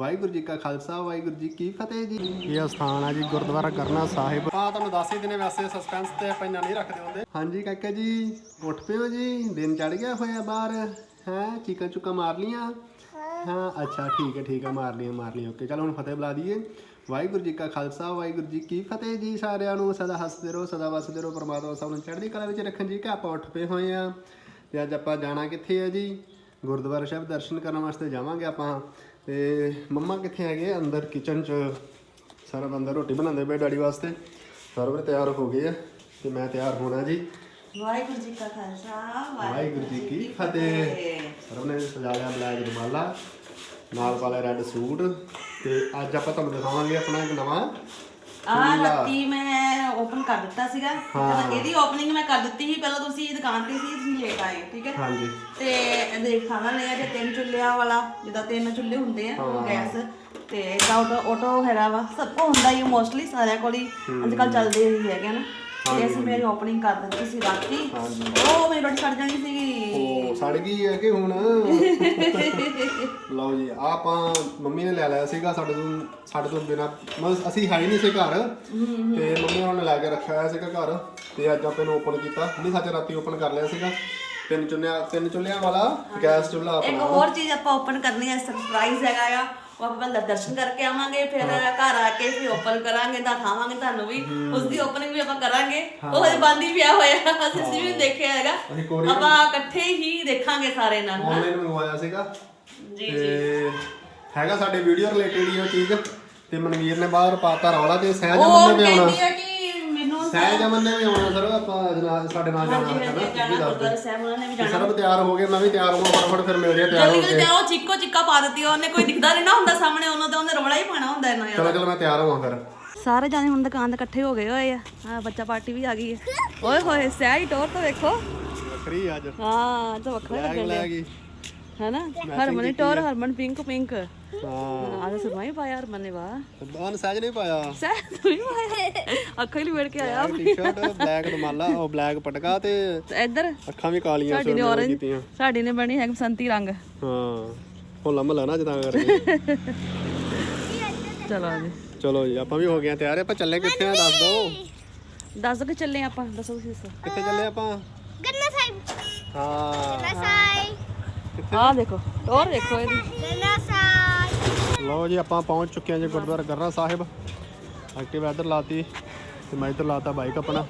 ਵਾਹਿਗੁਰੂ ਜੀ ਕਾ ਖਾਲਸਾ ਵਾਹਿਗੁਰੂ ਜੀ ਕੀ ਫਤਿਹ ਜੀ। ਇਹ ਸਥਾਨ ਆ ਜੀ ਗੁਰਦੁਆਰਾ ਕਰਨਾ ਸਾਹਿਬ। ਆ ਤੁਹਾਨੂੰ ਦੱਸ ਹੀ ਦਿਨੇ ਵੈਸੇ ਸਸਪੈਂਸ ਤੇ ਆਪਾਂ ਇੰਨਾ ਨਹੀਂ ਰੱਖਦੇ ਹੁੰਦੇ। ਹਾਂਜੀ ਕਾਕਾ ਜੀ ਉੱਠ ਪਿਓ ਜੀ ਦਿਨ ਚੜ ਗਿਆ ਹੋਇਆ ਬਾਹਰ। ਹੈ ਚੀਕਾਂ ਚੁੱਕਾ ਮਾਰ ਲੀਆਂ ਹਾਂ ਅੱਛਾ ਠੀਕ ਹੈ ਠੀਕ ਹੈ ਮਾਰ ਲੀਆਂ ਮਾਰ ਲੀਆਂ ਓਕੇ ਚਲੋ ਹੁਣ ਫਤਿਹ ਬੁਲਾ ਦਈਏ। ਵਾਹਿਗੁਰੂ ਜੀ ਕਾ ਖਾਲਸਾ ਵਾਹਿਗੁਰੂ ਜੀ ਕੀ ਫਤਿਹ ਜੀ ਸਾਰਿਆਂ ਨੂੰ ਸਦਾ ਹੱਸਦੇ ਰਹੋ ਸਦਾ ਵਸਦੇ ਰਹੋ ਪਰਮਾਤਮਾ ਸਭ ਨੂੰ ਚੜ੍ਹਦੀ ਕਲਾ ਵਿੱਚ ਰੱਖਣ ਜੀ ਕਿ। ਆਪਾਂ ਉੱਠ ਪਏ ਹੋਏ ਆ ਤੇ ਅੱਜ ਆਪਾਂ ਜਾਣਾ ਕਿੱਥੇ ਆ ਜੀ? ਗੁਰਦੁਆਰਾ ਸਾਹਿਬ ਦਰਸ਼ਨ ਕਰਨ ਵਾਸਤੇ ਜਾਵਾਂਗੇ ਆਪਾਂ। ਤੇ ਮੰਮਾ ਕਿੱਥੇ ਹੈਗੇ ਆ? ਅੰਦਰ ਕਿਚਨ 'ਚ ਸਾਰਾ ਬੰਦਾ ਰੋਟੀ ਬਣਾਉਂਦੇ ਪਏ ਡੈਡੀ ਵਾਸਤੇ। ਸਰਵਰ ਤਿਆਰ ਹੋ ਗਏ ਆ ਤੇ ਮੈਂ ਤਿਆਰ ਹੋਣਾ ਜੀ। ਵਾਹਿਗੁਰੂ ਜੀ ਕਾ ਖਾਲਸਾ ਵਾਹਿਗੁਰੂ ਜੀ ਕੀ ਫਤਿਹ। ਸਰਵ ਨੇ ਸਜਾ ਲਿਆ ਬਲੈਕ ਰੁਮਾਲਾ ਨਾਲ ਪਾ ਲਿਆ ਰੈੱਡ ਸੂਟ ਤੇ ਅੱਜ ਆਪਾਂ ਤੁਹਾਨੂੰ ਦਿਖਾਵਾਂਗੇ ਆਪਣਾ ਇੱਕ ਨਵਾਂ ਆ ਲੱਤੀ ਮੈਂ ਓਪਨ ਕਰ ਦਿੱਤਾ ਸੀਗਾ। ਹਾਂ। ਇਹਦੀ ਓਪਨਿੰਗ ਮੈਂ ਕਰ ਦਿੱਤੀ ਸੀ ਪਹਿਲਾਂ ਤੁਸੀਂ ਦੁਕਾਨ ਤੇ ਸੀ ਤੁਸੀਂ ਲੇਟ ਆਏ ਠੀਕ ਹੈ? ਹਾਂਜੀ। ਤੇ ਇਹਦੇ ਖਾਣਾ ਲਿਆ ਜੇ ਤਿੰਨ ਚੁੱਲ੍ਹਿਆਂ ਵਾਲਾ ਜਿੱਦਾਂ ਤਿੰਨ ਚੁੱਲ੍ਹੇ ਹੁੰਦੇ ਆ ਉਹ ਗੈਸ ਤੇ ਇਹਦਾ ਆਟੋ ਆਟੋ ਹੈਗਾ ਵਾ। ਸਭ ਕੋ ਹੁੰਦਾ ਹੀ ਮੋਸਟਲੀ ਸਾਰਿਆਂ ਕੋਲ ਹੀ। ਅੱਜ ਕੱਲ ਚੱਲਦੇ ਹੀ ਹੈਗੇ ਨਾ। ਤੇ ਅਸੀਂ ਮੇਰੀ ਓਪਨਿੰਗ ਕਰ ਦਿੱਤੀ ਸੀ ਰਾਤੀ। ਉਹ ਮੇਰੀ ਰੋਟੀ ਛੱਡ ਜਾਣੀ ਸੀਗੀ ਉਹ ਸੜ ਗਈ ਹੈ ਕਿ ਹੁਣ? ਲਓ ਜੀ ਆਹ ਆਪਾਂ ਮੰਮੀ ਨੇ ਲੈ ਲਿਆ ਸੀਗਾ ਸਾਡੇ ਤੋਂ ਸਾਡੇ ਤੋਂ ਬਿਨਾ ਮਤਲਬ ਅਸੀਂ ਹੈ ਹੀ ਨਹੀਂ ਸੀ ਘਰ। ਤੇ ਮੰਮੀ ਉਹਨਾਂ ਨੇ ਲੈ ਕੇ ਰੱਖਿਆ ਹੋਇਆ ਸੀਗਾ ਘਰ ਤੇ ਅੱਜ ਆਪਾਂ ਇਹਨੂੰ ਓਪਨ ਕੀਤਾ। ਨਹੀਂ ਸੱਚ ਰਾਤੀ ਓਪਨ ਕਰ ਲਿਆ ਸੀਗਾ। ਤਿੰਨ ਚੁੱਲ੍ਹਿਆਂ ਤਿੰਨ ਚੁੱਲ੍ਹਿਆਂ ਵਾਲਾ ਗੈਸ ਚੁੱਲ੍ਹਾ ਇੱਕ ਆਪਣਾ ਹੋਰ ਚੀਜ਼ ਆਪਾਂ ਓਪਨ ਕਰਨੀ ਹੈ ਸਰਪ੍ਰਾਈਜ਼ ਹੈਗਾ ਆ। ਉਹ ਆਪਾਂ ਪਹਿਲਾਂ ਦਰਸ਼ਨ ਕਰਕੇ ਆਵਾਂਗੇ ਫਿਰ ਘਰ ਆ ਕੇ ਫਿਰ ਓਪਨ ਕਰਾਂਗੇ ਤਾਂ ਖਾਵਾਂਗੇ ਤੁਹਾਨੂੰ ਵੀ। ਉਸ ਦੀ ਓਪਨਿੰਗ ਵੀ ਆਪਾਂ ਕਰਾਂਗੇ। ਉਹ ਹਜੇ ਬੰਦ ਹੀ ਪਿਆ ਹੋਇਆ। ਅਸੀਂ ਵੀ ਦੇਖਿਆ ਹੈਗਾ। ਅਸੀਂ ਕੋਰੀਅਰ ਆਪਾਂ ਇਕੱਠੇ ਹੀ ਦੇਖਾਂਗੇ ਸਾਰੇ ਨਾਲ। ਆਨਲਾਈਨ ਮੰਗਵਾਇਆ ਸੀਗਾ। ਜੀ ਤੇ ਹੈਗਾ ਸਾਡੇ ਵੀਡੀਓ ਰਿਲੇਟਡ ਹੀ ਉਹ ਚੀਜ਼ ਤੇ ਮਨਵੀਰ ਨੇ ਬਾਹਰ ਪਾਤਾ ਰੌਲਾ ਤੇ ਸਹਿਜ ਅਮਨ ਨੇ ਵੀ ਆਉਣਾ। ਕਹਿੰਦੀ ਆ ਕਿ ਮੈਨੂੰ ਸਹਿਜ ਅਮਨ ਨੇ ਵੀ ਆਉਣਾ ਸਰ ਆਪਾਂ ਅੱਜ ਨਾਲ ਸਾਡੇ ਨਾਲ ਜਾਣਾ ਹਾਂਜੀ ਹੈ ਹਾਂਜੀ ਨਾ ਜਾਣਾ ਗੁਰਦੁਆਰਾ ਸਾਹਿਬ ਉਹਨਾਂ ਨੇ ਵੀ ਜਾਣਾ। ਸਰਬ ਤਿਆਰ ਹੋ ਗਏ ਮੈਂ ਵੀ ਤਿਆਰ ਹੋਵਾਂ ਫਟਾਫਟ ਫਿਰ ਮਿਲਦੇ ਆ ਤਿਆਰ ਹੋ ਜਲਦੀ ਕੇ। ਉਹ ਚਿੱਕੋ ਚਿੱਕਾ ਪਾ ਦਿੱਤੀ ਉਹਨੇ ਕੋਈ ਦਿਖਦਾ ਨਹੀਂ ਨਾ ਹੁੰਦਾ ਸਾਹਮਣੇ ਉਹਨਾਂ ਤੇ ਉਹਨੇ ਰੋਲਾ ਹੀ ਪਾਣਾ ਹੁੰਦਾ ਇਹਨਾਂ ਚਲੋ ਚਲੋ ਮੈਂ ਤਿਆਰ ਹੋਵਾਂ ਫਿਰ। ਸਾਰੇ ਜਾਣੇ ਹੁਣ ਦੁਕਾਨ ਤੇ ਇਕੱਠੇ ਹੋ ਗਏ ਹੋਏ ਆ। ਆ ਬੱਚਾ ਪਾਰਟੀ ਵੀ ਆ ਗਈ ਹੈ। ਓਏ ਹੋਏ ਸਿਆਹੀ ਟੋਰ ਤਾਂ ਵੇਖੋ। ਫ੍ਰੀ ਅੱਜ। ਹਾਂ ਇਹ ਤਾਂ ਵੱਖਰਾ ਬਲੈਕ ਲੱਗਣ ਲੈ ਗਈ। ਹੈ ਨਾ ਹਰਮਨ ਨੇ ਟੋਰ ਹਰਮਨ ਪਿੰਕ ਪਿੰਕ ਹਾਂ। ਆ ਤਾਂ ਸੁਰਮਾ ਹੀ ਪਾਇਆ ਹਰਮਨ ਨੇ ਵਾਹ। ਦੋਨ ਸਹਿਜ ਨਹੀਂ ਪਾਇਆ। ਸਹਿ ਤੂੰ ਹੀ ਪਾਇਆ? ਅੱਖਾਂ ਹੀ ਲਵੇੜ ਕੇ ਆਇਆ ਟੀ-ਸ਼ਰਟ ਬਲੈਕ ਰੁਮਾਲਾ ਉਹ ਬਲੈਕ ਪਟਕਾ ਤੇ ਇੱਧਰ ਅੱਖਾਂ ਵੀ ਕਾਲੀਆਂ ਸਾਡੀ ਨੇ ਕੀਤੀਆਂ। ਸਾਡੀ ਨੇ ਬਣੀ ਹੈ ਬਸੰਤੀ ਰੰਗ। ਹਾਂ। ਹੋਲਾ ਮਹੱਲਾ ਨਾ ਜਦਾਂ ਕਰਕੇ। ਚਲੋ ਜੀ। ਚਲੋ ਜੀ ਆਪਾਂ ਵੀ ਹੋ ਗਏ ਤਿਆਰ। ਆਪਾਂ ਚੱਲੇ ਕਿੱਥੇ ਆ? ਦੱਸ ਦੋ ਦੱਸ ਕਿ ਚੱਲੇ ਆਪਾਂ। ਦੱਸੋ ਤੁਸੀਂ ਦੱਸੋ। ਕਿੱਥੇ ਚੱਲੇ ਆਪਾਂ? ਗੰਨਾ ਸਾਹਿਬ। ਹਾਂ। ਗੰਨਾ ਸਾਹਿਬ। ਆਹ ਦੇਖੋ ਟੋਰ ਦੇਖੋ ਇਹਦੀ। ਗੰਨਾ ਸਾਹਿਬ। ਲਓ ਜੀ ਆਪਾਂ ਪਹੁੰਚ ਚੁੱਕੇ ਹਾਂ ਜੀ ਗੁਰਦੁਆਰਾ ਗਰਨਾ ਸਾਹਿਬ। ਐਕਟਿਵ ਇੱਧਰ ਲਾਤੀ ਤੇ ਮੈਂ ਇੱਧਰ ਲਾਤਾ ਬਾਈਕ ਆਪਣਾ।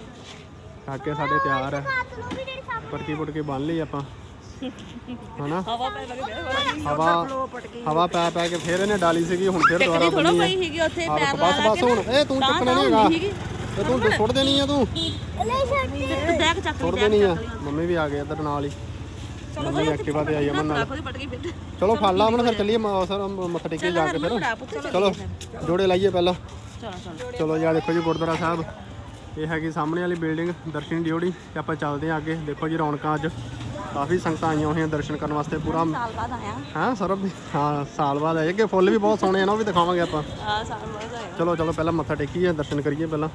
ਕਾਕੇ ਸਾਡੇ ਤਿਆਰ ਹੈ ਪਟਕੀ ਪੁਟਕੀ ਬੰਨ ਲਈ ਆਪਾਂ। ਹਨਾ? ਹਵਾ ਪੈ ਕੇ ਹਵਾ ਹਵਾ ਪੈ ਪੈ ਕੇ ਫੇਰ ਇਹਨੇ ਡਾਲੀ ਸੀਗੀ ਹੁਣ ਫੇਰ ਦੁਬਾਰਾ ਥੋੜਾ ਪਈ ਸੀਗੀ ਉੱਥੇ ਆ ਪੈਰ ਬਸ ਬਸ ਹੁਣ। ਇਹ ਤੂੰ ਚੱਕਣਾ ਨਹੀਂ ਹੈਗਾ। ਇਹ ਤੂੰ ਸੁੱਟ ਦੇਣੀ ਆ ਤੂੰ। ਲੈ ਛੱਡ ਤੂੰ ਬੈਗ ਚੱਕ ਸੁੱਟ ਦੇਣੀ ਆ। ਮੰਮੀ ਵੀ ਆ ਗਏ ਇੱਧਰ ਨਾਲ ਹੀ। ਮੰਮੀ ਐਕਟਿਵਾ ਤੇ ਆਈ ਅਮਨ ਨਾਲ। ਕੋਈ ਪਟ ਗਈ ਬਿੱਟ ਚਲੋ ਫੜ ਲਾ ਅਮਨ ਫਿਰ ਚੱਲੀਏ ਮ- ਸਰ ਮੱਥਾ ਟੇਕੀ ਜਾ ਕੇ ਫਿਰ। ਚਲੋ ਜੋੜੇ ਲਾਈਏ ਪਹਿਲਾਂ। ਚਲੋ ਚਲੋ। ਚਲੋ ਜੀ ਆ ਦੇਖੋ ਜੀ ਗੁਰਦੁਆਰਾ ਸਾਹਿਬ। ਇਹ ਹੈਗੀ ਸਾਹਮਣੇ ਵਾਲੀ ਬਿਲਡਿੰਗ ਦਰਸ਼ਨ ਡਿਓੜੀ ਤੇ ਆਪਾਂ ਚੱਲਦੇ ਹਾਂ ਅੱਗੇ। ਦੇਖੋ ਜੀ ਰੌਣਕਾਂ ਅੱਜ। ਕਾਫੀ ਸੰਗਤਾਂ ਆਈਆਂ ਹੋਈਆਂ ਦਰਸ਼ਨ ਕਰਨ ਵਾਸਤੇ ਪੂਰਾ। ਸਾਲ ਬਾਅਦ ਆਇਆ ਹਾਂ। ਸਰਬ? ਹਾਂ ਸਾਲ ਬਾਅਦ ਆਏ। ਅੱਗੇ ਫੁੱਲ ਵੀ ਬਹੁਤ ਸੋਹਣੇ ਆ ਨਾ ਉਹ ਵੀ ਦਿਖਾਵਾਂਗੇ ਆਪਾਂ। ਆ ਸਾਲ ਬਾਅਦ ਆਇਆ ਚਲੋ ਚਲੋ ਪਹਿਲਾਂ ਮੱਥਾ ਟੇਕੀਏ ਦਰਸ਼ਨ ਕਰੀਏ ਪਹਿਲਾਂ।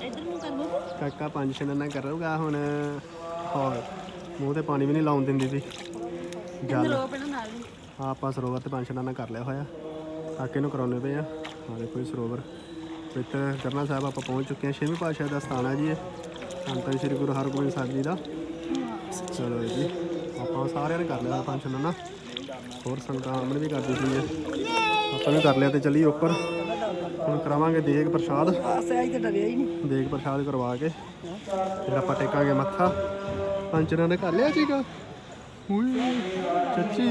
ਇੱਧਰ ਨੂੰ ਕਰ। ਬੋ ਕਾਕਾ ਪੰਜ ਛੇ ਕਰੂਗਾ ਹੁਣ। ਹੋਰ ਮੂੰਹ ਤੇ ਪਾਣੀ ਵੀ ਨਹੀਂ ਲਾਉਣ ਦਿੰਦੀ ਸੀ ਪੈਣਾ ਨਾਲ ਹੀ ਆ ਆਪਾਂ ਸਰੋਵਰ ਤੇ ਪੰਜ ਛੇ ਕਰ ਲਿਆ ਹੋਇਆ ਕਾਕੇ ਨੂੰ ਕਰਾਉਣੇ ਪਏ ਆ ਆ ਦੇਖੋ ਜੀ ਸਰੋਵਰ ਵਿੱਚ ਕਰਨਾ ਸਾਹਿਬ ਆਪਾਂ ਪਹੁੰਚ ਚੁੱਕੇ ਹਾਂ ਛੇਵੀਂ ਪਾਤਸ਼ਾਹ ਦਾ ਸਥਾਨ ਹੈ ਜੀ ਇਹ ਸੰਤਾਂ ਸ੍ਰੀ ਗੁਰੂ ਹਰਗੋਬਿੰਦ ਸਾਹਿਬ ਜੀ ਦਾ ਚਲੋ ਜੀ ਆਪਾਂ ਸਾਰਿਆਂ ਨੇ ਕਰ ਲਿਆ ਪੰਜ ਛੇ ਨਾ ਹੋਰ ਸੰਗਤਾਂ ਅਮਨ ਵੀ ਕਰਦੀ ਸੀ ਆਪਾਂ ਵੀ ਕਰ ਲਿਆ ਤੇ ਚੱਲੀ ਉੱਪਰ ਹੁਣ ਕਰਾਵਾਂਗੇ ਦੇਗ ਪ੍ਰਸ਼ਾਦ ਸਹਿਜ ਤੇ ਡਰਿਆ ਹੀ ਨਹੀਂ ਦੇਗ ਪ੍ਰਸ਼ਾਦ ਕਰਵਾ ਕੇ ਫਿਰ ਆਪਾਂ ਟੇਕਾਂਗੇ ਮੱਥਾ ਪੰਚਰਾਂ ਨੇ ਕਰ ਲਿਆ ਸੀਗਾ। ਉਈ ਚੱਚੀ।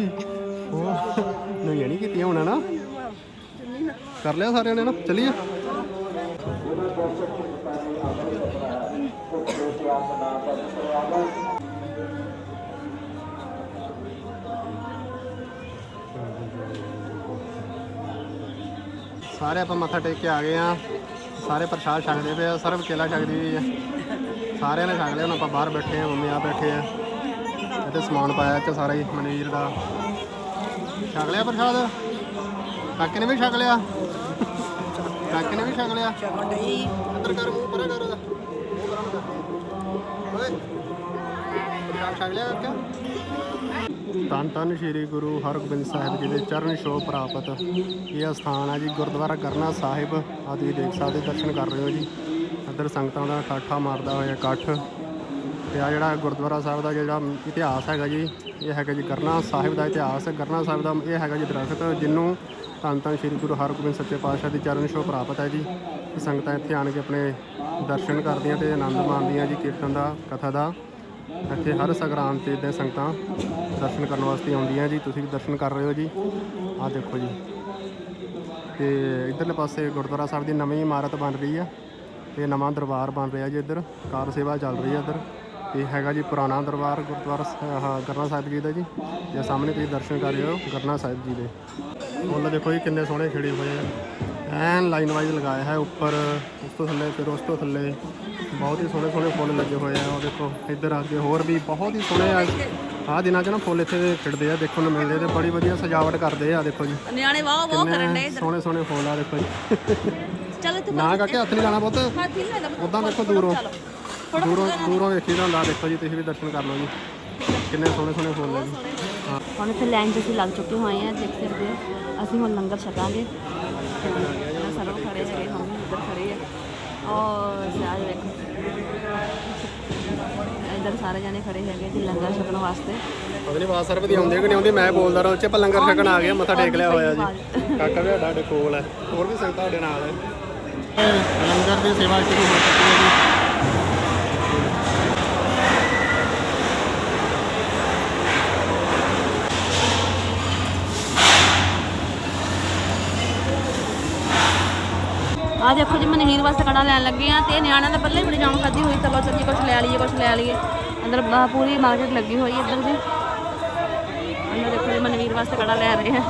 ਉਹ ਨਹੀਂ ਨਹੀਂ ਕੀਤੀ ਹੋਣਾ ਨਾ। ਕਰ ਲਿਆ ਸਾਰਿਆਂ ਨੇ ਨਾ, ਚਲੀਏ। ਸਾਰੇ ਆਪਾਂ ਮੱਥਾ ਟੇਕ ਕੇ ਆ ਗਏ ਆ। ਸਾਰੇ ਪ੍ਰਸ਼ਾਦ ਛਕਦੇ ਪਏ ਆ ਸਰਬ ਕੇਲਾ ਛਕਦੀ ਹੋਈ ਆ। ਸਾਰਿਆਂ ਨੇ ਛਕ ਲਿਆ, ਹੁਣ ਆਪਾਂ ਬਾਹਰ ਬੈਠੇ ਆ ਮੰਮੀ ਆ ਬੈਠੇ ਆ। ਇੱਥੇ ਸਮਾਨ ਪਾਇਆ ਇੱਥੇ ਸਾਰਾ ਹੀ, ਮਨਵੀਰ ਦਾ। ਛਕ ਲਿਆ ਪ੍ਰਸ਼ਾਦ? ਕਾਕੇ ਨੇ ਵੀ ਛਕ ਲਿਆ? ਕਾਕੇ ਨੇ ਵੀ ਛਕ ਲਿਆ? ਅੰਦਰ ਕਰ, ਮੂੰਹ ਪਰੇ ਕਰ। ਉਹਦਾ ਮੂੰਹ ਪਰਾਂ ਕਰ ਓਏ, ਪ੍ਰਸ਼ਾਦ ਛਕ ਲਿਆ ਕਾਕਾ? ਧੰਨ ਧੰਨ ਸ਼੍ਰੀ ਗੁਰੂ ਹਰਗੋਬਿੰਦ ਸਾਹਿਬ ਜੀ ਦੇ ਚਰਨ ਛੋਹ ਪ੍ਰਾਪਤ। ਇਹ ਅਸਥਾਨ ਹੈ ਜੀ ਗੁਰਦੁਆਰਾ ਕਰਨਾ ਸਾਹਿਬ। ਆਦਿ ਦੇਖ ਸਕਦੇ ਦਰਸ਼ਨ ਕਰ ਰਹੇ ਹੋ ਜੀ। ਇੱਧਰ ਸੰਗਤਾਂ ਦਾ ਇਕੱਠਾ ਮਾਰਦਾ ਹੋਇਆ ਇਕੱਠ। ਤੇ ਆ ਜਿਹੜਾ ਗੁਰਦੁਆਰਾ ਸਾਹਿਬ ਦਾ ਜਿਹੜਾ ਇਤਿਹਾਸ ਹੈਗਾ ਜੀ, ਇਹ ਹੈਗਾ ਜੀ ਗਰਨਾ ਸਾਹਿਬ ਦਾ ਇਤਿਹਾਸ। ਗਰਨਾ ਸਾਹਿਬ ਦਾ ਇਹ ਹੈਗਾ ਜੀ ਦਰਖਤ ਜਿਹਨੂੰ ਧੰਨ ਧੰਨ ਸ਼੍ਰੀ ਗੁਰੂ ਹਰਗੋਬਿੰਦ ਸੱਚੇ ਪਾਤਸ਼ਾਹ ਦੀ ਚਰਨ ਛੋਹ ਪ੍ਰਾਪਤ ਹੈ ਜੀ। ਸੰਗਤਾਂ ਇੱਥੇ ਆਣ ਕੇ ਆਪਣੇ ਦਰਸ਼ਨ ਕਰਦੀਆਂ ਤੇ ਆਨੰਦ ਮਾਣਦੀਆਂ ਜੀ ਕੀਰਤਨ ਦਾ, ਕਥਾ ਦਾ। ਇੱਥੇ ਹਰ ਸੰਗਰਾਂਦ ਤੇ ਇਦਾਂ ਸੰਗਤਾਂ ਦਰਸ਼ਨ ਕਰਨ ਵਾਸਤੇ ਆਉਂਦੀਆਂ ਜੀ। ਤੁਸੀਂ ਵੀ ਦਰਸ਼ਨ ਕਰ ਰਹੇ ਹੋ ਜੀ। ਆਹ ਦੇਖੋ ਜੀ। ਤੇ ਇਧਰਲੇ ਪਾਸੇ ਗੁਰਦੁਆਰਾ ਸਾਹਿਬ ਦੀ ਨਵੀਂ ਇਮਾਰਤ ਬਣ ਰਹੀ ਆ। ਤੇ ਨਵਾਂ ਦਰਬਾਰ ਬਣ ਰਿਹਾ ਜੀ ਇੱਧਰ ਕਾਰ ਸੇਵਾ ਚੱਲ ਰਹੀ ਹੈ ਇੱਧਰ। ਇਹ ਹੈਗਾ ਜੀ ਪੁਰਾਣਾ ਦਰਬਾਰ ਗੁਰਦੁਆਰਾ ਆਹ ਗਰਨਾ ਸਾਹਿਬ ਜੀ ਦਾ ਜੀ। ਇਹ ਸਾਹਮਣੇ ਤੁਸੀਂ ਦਰਸ਼ਨ ਕਰ ਰਹੇ ਹੋ ਗਰਨਾ ਸਾਹਿਬ ਜੀ ਦੇ। ਫੁੱਲ ਦੇਖੋ ਜੀ ਕਿੰਨੇ ਸੋਹਣੇ ਖਿੜੇ ਹੋਏ ਆ। ਐਨ ਲਾਈਨ ਵਾਈਜ਼ ਲਗਾਇਆ ਹੈ ਉੱਪਰ ਉਸ ਤੋਂ ਥੱਲੇ ਫਿਰ ਉਸ ਤੋਂ ਥੱਲੇ। ਬਹੁਤ ਹੀ ਸੋਹਣੇ ਸੋਹਣੇ ਫੁੱਲ ਲੱਗੇ ਹੋਏ ਆ। ਉਹ ਦੇਖੋ ਇੱਧਰ ਅੱਗੇ ਹੋਰ ਵੀ ਬਹੁਤ ਹੀ ਸੋਹਣੇ ਆ। ਆਹ ਦਿਨਾਂ 'ਚ ਨਾ ਫੁੱਲ ਇੱਥੇ ਖਿੜਦੇ ਆ ਦੇਖਣ ਨੂੰ ਮਿਲਦੇ ਤੇ ਬੜੀ ਵਧੀਆ ਸਜਾਵਟ ਕਰਦੇ ਆ ਦੇਖੋ ਜੀ। ਨਿਆਣੇ ਵਾਹ ਵਾਹ ਕਰਨ ਦੇ ਸੋਹਣੇ ਸੋਹਣੇ ਫੁੱਲ ਆ ਦੇਖੋ ਜੀ। ਨਾ ਕਰਕੇ ਹੱਥ ਨਹੀਂ ਲਾਣਾ ਪੁੱਤ। ਹੱਥ ਲੈ ਉਦਾਂ ਦੇਖੋ ਦੂਰੋਂ। ਦੂਰੋਂ ਦੂਰੋਂ ਵੇਖੀ ਦਾ ਹੁੰਦਾ ਦੇਖੋ ਜੀ ਤੁਸੀਂ ਵੀ ਦਰਸ਼ਨ ਕਰ ਲਓ ਜੀ। ਕਿੰਨੇ ਸੋਹਣੇ ਸੋਹਣੇ ਫੁੱਲ ਹੈ ਜੀ। ਹਾਂ। ਹੁਣ ਇੱਥੇ ਲਾਈਨ 'ਚ ਅਸੀਂ ਲੱਗ ਚੁੱਕੇ ਹੋਏ ਆ ਦੇਖ ਸਕਦੇ ਹੋ। ਅਸੀਂ ਹੁਣ ਲੰਗਰ ਛਕਾਂਗੇ। ਤੇ ਸਰਵ ਖੜੇ ਹੈਗੇ ਹਮ ਵੀ ਇੱਧਰ ਖੜੇ ਆ। ਔਰ ਸਾਜ ਵੇਖੋ। ਇੱਧਰ ਸਾਰੇ ਜਾਣੇ ਖੜੇ ਹੈਗੇ ਜੀ ਲੰਗਰ ਛਕਣ ਵਾਸਤੇ। ਅਗਲੀ ਬਾਤ ਸਰਬ ਦੀ ਆਉਂਦੀ ਕਿ ਨਹੀਂ ਆਉਂਦੀ ਮੈਂ ਬੋਲਦਾ ਰਹਾ ਉੱਚੇ ਆਪਾਂ ਲੰਗਰ ਛਕਣ ਆ ਗਏ ਮੱਥਾ ਟੇਕ ਲਿਆ ਹੋਇਆ ਜੀ। ਕਾਕਾ ਵੀ ਸਾਡੇ ਕੋਲ ਹੈ। ਹੋਰ ਵੀ ਸੰਗਤਾਂ ਸਾਡੇ ਨਾਲ ਹੈ। ਲੰਗਰ ਦੀ ਸੇਵਾ ਸ਼ੁਰੂ ਹੋ ਚੁੱਕੀ ਹੈ ਜੀ। ਆ ਦੇਖੋ ਜੀ ਮਨਵੀਰ ਵਾਸਤੇ ਕੜਾ ਲੈਣ ਲੱਗੇ ਆ ਤੇ ਨਿਆਣਿਆਂ ਦੇ ਪਹਿਲੇ ਬੜੀ ਜਾਣ ਖਾਦੀ ਹੋਈ ਚਲੋ ਚੱਲੀ ਕੁਛ ਲੈ ਲਈਏ ਕੁਛ ਲੈ ਲਈਏ। ਅੰਦਰ ਪੂਰੀ ਮਾਰਕੀਟ ਲੱਗੀ ਹੋਈ ਹੈ ਇੱਧਰ ਜੀ ਅੰਦਰ ਦੇਖੋ ਜੀ ਮਨਵੀਰ ਵਾਸਤੇ ਕੜਾ ਲੈ ਰਹੇ ਆ।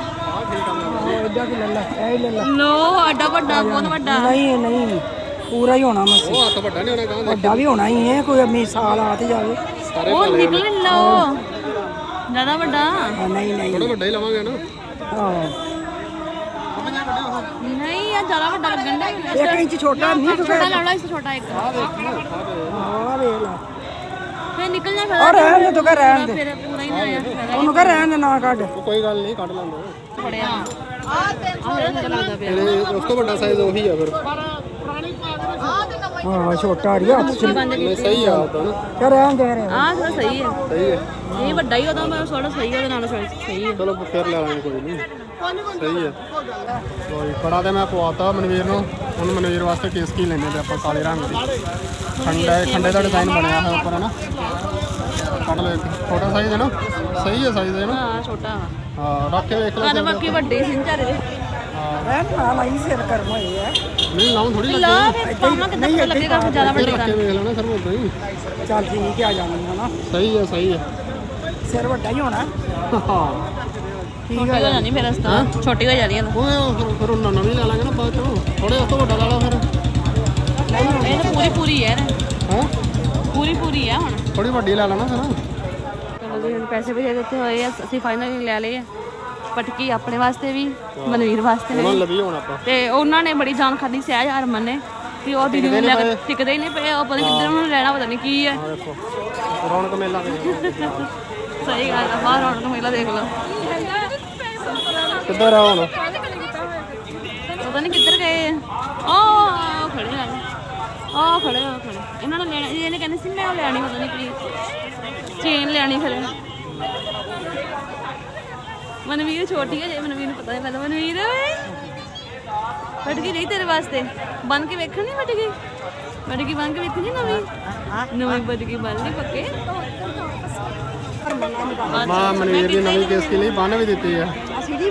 ਐਡਾ ਕਿ ਲੱਲਾ ਐ ਲੱਲਾ ਲੋ ਅੱਡਾ ਵੱਡਾ ਬਹੁਤ ਵੱਡਾ। ਨਹੀਂ ਨਹੀਂ ਪੂਰਾ ਹੀ ਹੋਣਾ ਮਸੀ। ਉਹ ਹੱਥ ਵੱਡਾ ਨਹੀਂ ਹੋਣਾ ਕਹਾਂ ਵੱਡਾ ਵੀ ਹੋਣਾ ਹੀ ਹੈ ਕੋਈ ਅਮੀ ਸਾਲ ਆ ਤੇ ਜਾਵੇ। ਉਹ ਨਿਕਲ ਲੋ ਜ਼ਿਆਦਾ ਵੱਡਾ। ਆ, ਨਹੀਂ ਨਹੀਂ। ਥੋੜਾ ਵੱਡਾ ਹੀ ਲਵਾਂਗੇ ਨਾ। ਹਾਂ ਨਹੀਂ ਆ ਜ਼ਿਆਦਾ ਵੱਡਾ ਲੱਗਣ ਦਾ ਇੱਕ ਇੰਚ ਛੋਟਾ ਨਹੀਂ ਤੂੰ ਛੋਟਾ ਲੈ ਲਓ ਇਸ ਤੋਂ ਛੋਟਾ ਇੱਕ। ਆ ਵੇਖ ਲੈ। ਫੇਰ ਨਿਕਲ ਜਾ ਆ ਰਹਿਣ ਦੇ ਤੂੰ ਕਹ ਰਹਿਣ ਦੇ। ਫਿਰ ਪੂਰਾ ਹੀ ਨਾ ਆਇਆ ਉਹਨੂੰ ਕਹ ਰਹਿਣ ਦੇ ਨਾ ਕੱਢ। ਕੋਈ ਗੱਲ ਨਹੀਂ ਕੱਢ ਲਾਂਗੇ ਫੜਿਆ। ਆ ਉਸ ਤੋਂ ਵੱਡਾ ਸਾਈਜ਼ ਉਹੀ ਆ ਫਿਰ ਹਾਂ ਛੋਟਾ ਅੜੀਆ ਹੱਥ ਚ ਨਹੀਂ ਸਹੀ ਆ ਉਦਾਂ ਨਾ ਕਹ ਰਹਿਣ ਦੇ ਰਹਿਣ ਆ ਥੋੜਾ ਸਹੀ ਹੈ ਸਹੀ ਹੈ ਇਹ ਵੱਡਾ ਹੀ ਉਹਦਾ ਮੈਂ ਥੋੜਾ ਸਹੀ ਉਹਦੇ ਨਾਲ ਸਹੀ ਹੈ ਚਲੋ ਫਿਰ ਲੈ ਲਾਂਗੇ ਕੋਈ ਨਹੀਂ ਸਹੀ ਹੈ ਕੋਈ ਕੜਾ ਤੇ ਮੈਂ ਪਵਾਤਾ ਮਨਵੀਰ ਨੂੰ ਹੁਣ ਮਨਵੀਰ ਵਾਸਤੇ ਕੇਸਕੀ ਲੈਣੇ ਤੇ ਆਪਾਂ ਕਾਲੇ ਰੰਗ ਦੀ। ਖੰਡਾ ਖੰਡੇ ਦਾ ਡਿਜ਼ਾਈਨ ਬਣਿਆ ਹੋਇਆ ਉੱਪਰ, ਹੈ ਨਾ? ਕੱਢ ਲਓ ਇੱਕ। ਛੋਟਾ ਸਾਈਜ਼ ਹੈ ਨਾ ਸਹੀ ਹੈ ਸਾਈਜ਼ ਹੈ ਨਾ ਹਾਂ ਛੋਟਾ ਵਾ। ਹਾਂ ਰੱਖ ਕੇ ਵੇਖ ਲੈ ਤਾਂ ਬਾਕੀ ਵੱਡੇ ਸੀ ਵਿਚਾਰੇ ਦੇ ਰਹਿਣ ਨਾ ਲਾਈ ਸਿਰ ਕਰਮ ਹੋਏ ਆ। ਨਹੀਂ ਲਾਉਂ ਥੋੜੀ ਲਾ ਲੱਗੇ। ਫਿਰ ਪਾਵਾਂ ਕਿੱਦਾਂ ਪਤਾ ਲੱਗੇਗਾ ਫਿਰ ਜ਼ਿਆਦਾ ਵੱਡੇ ਰੱਖ ਕੇ ਵੇਖ ਲੈਣਾ ਸਰ ਉਦਾਂ ਹੀ। ਚੱਲ ਠੀਕ ਹੈ ਆ ਜਾਣੀ ਹਨਾ। ਸਹੀ ਹੈ ਸਹੀ ਹੈ। ਸਿਰ ਵੱਡਾ ਹੀ ਹੋਣਾ। ਹਾਂ। ਛੋਟੀ ਹੋ ਜਾਣੀ ਫਿਰ ਅਸਤਾ। ਛੋਟੀ ਹੋ ਜਾਣੀ ਹੈ ਉਹ ਫਿਰ ਫਿਰ ਉਹਨਾਂ ਨਵੀਂ ਲੈ ਲਾਂਗੇ ਨਾ ਬਾਅਦ ਚੋਂ। ਥੋੜੇ ਉਸ ਤੋਂ ਵੱਡਾ ਲਾ ਲਾ ਫਿਰ। ਇਹ ਤਾਂ ਪੂਰੀ ਪੂਰੀ ਹੈ ਹਾਂ? ਪੂਰੀ ਪੂਰੀ ਹੈ ਹੁਣ। ਥੋੜੀ ਵੱਡੀ ਲੈ ਲੈਣਾ ਫਿਰ। ਚਲੋ ਜੀ ਹੁਣ ਪੈਸੇ ਵੀ ਦੇ ਦਿੱਤੇ ਹੋਏ ਆ ਅਸੀਂ ਫਾਈਨਲੀ ਲੈ ਲਏ ਆ। ਪਟਕੀ ਆਪਣੇ ਵਾਸਤੇ ਵੀ ਮਨਵੀਰ ਵਾਸਤੇ ਉਹਨਾਂ ਵੀ। ਲੱਭੀ ਹੁਣ ਆਪਾਂ। ਤੇ ਉਹਨਾਂ ਨੇ ਬੜੀ ਜਾਨ ਖਾਦੀ ਸਹਿਜ ਹਰਮਨ ਨੇ। ਤੇ ਉਹ ਦੀਦੀ ਨੂੰ ਲੈ ਕੇ ਟਿਕਦੇ ਹੀ ਨਹੀਂ ਪਏ ਉਹ ਪਤਾ ਨਹੀਂ ਕਿੱਧਰ ਉਹਨੂੰ ਲੈਣਾ ਪਤਾ ਨਹੀਂ ਕੀ ਹੈ ਆ ਰੌਣਕ ਮੇਲਾ ਸਹੀ ਗੱਲ ਆ ਬਾਹਰ ਰੌਣਕ ਮੇਲਾ ਦੇਖ ਲਓ। ਕਿੱਧਰ ਆ ਹੁਣ? ਪਤਾ ਨਹੀਂ ਕਿੱਧਰ ਗਏ ਆ ਆ। ਉਹ ਖੜੇ ਆ ਖੜੇ। ਇਹਨਾਂ ਨੂੰ ਲੈਣਾ ਇਹਨੇ ਕਹਿੰਦੇ ਸੀ, ਮੈਂ ਉਹ ਲੈਣੀ ਪਤਾ ਨਹੀਂ ਕੀ। ਚੇਨ ਲੈਣੀ ਫਿਰ ਮਨਵੀਰ ਛੋਟੀ ਹੈ ਜੇ ਮਨਵੀਰ ਨੂੰ ਪਤਾ ਨਹੀਂ ਪਹਿਲਾਂ। ਮਨਵੀਰ, ਓਏ! ਫਟ ਗਈ ਨਹੀਂ ਤੇਰੇ ਵਾਸਤੇ। ਬਨ ਕੇ ਵੇਖਣ ਨਹੀਂ ਫਟ ਗਈ? ਫਟ ਗਈ, ਬਨ ਕੇ ਵੇਖਣੀ ਨਵੀਂ? ਨਵੀਂ ਫਟ ਗਈ, ਬਨ ਨਹੀਂ ਪੱਕੇ। ਮਾਂ, ਮਨਵੀਰ ਦੀ ਨਵੀਂ ਕੇਸ ਕੀ ਲਈ ਬੰਨ ਵੀ ਦਿੱਤੀ ਆ।